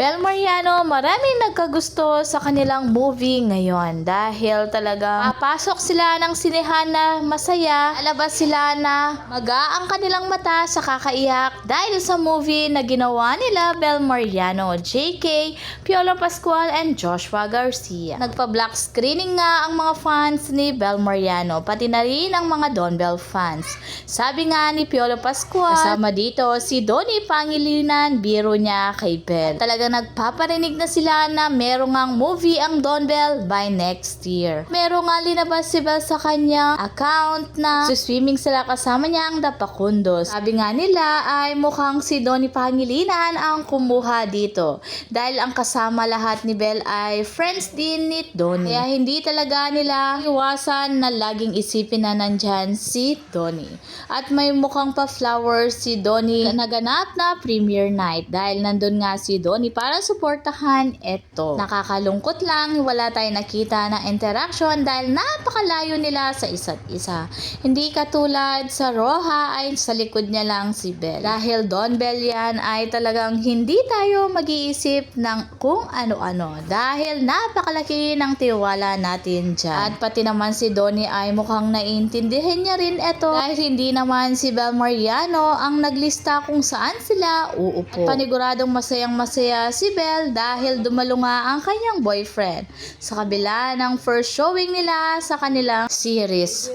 Mariano, maraming nagkagusto sa kanilang movie ngayon dahil talaga papasok sila ng sinehan na masaya, alabas sila na maga ang kanilang mata sa kakaiyak dahil sa movie na ginawa nila Bel Mariano, JK, Piolo Pascual, and Joshua Garcia. Nagpa-black screening nga ang mga fans ni Bel Mariano, pati na rin ang mga Don Bell fans. Sabi nga ni Piolo Pascual, kasama dito si Donnie Pangilinan, biro niya kay Bel. Talagang nagpaparinig na sila na merong ang movie ang Don Bell by next year. Merong nga linabas si Bel sa kanyang account na swimming sila kasama niya ang Dapakundos. Sabi nga nila ay mukhang si Donnie Pangilinan ang kumuha dito. Dahil ang kasama lahat ni Bel ay friends din ni Donnie. Kaya hindi talaga nila iwasan na laging isipin na nandyan si Donnie. At may mukhang pa flowers si Donnie na naganap na premiere night dahil nandun nga si Donnie para suportahan eto. Nakakalungkot lang, wala tayong nakita na interaction dahil napakalayo nila sa isa't isa. Hindi katulad sa Roja ay sa likod niya lang si Belle. Dahil Don Bell yan ay talagang hindi tayo mag-iisip ng kung ano-ano dahil napakalaki ng tiwala natin dyan. At pati naman si Donnie ay mukhang naiintindihan niya rin eto dahil hindi naman si Bel Mariano ang naglista kung saan sila uupo. At paniguradong masayang masaya si Bel dahil dumalo ang kanyang boyfriend sa kabila ng first showing nila sa kanilang series.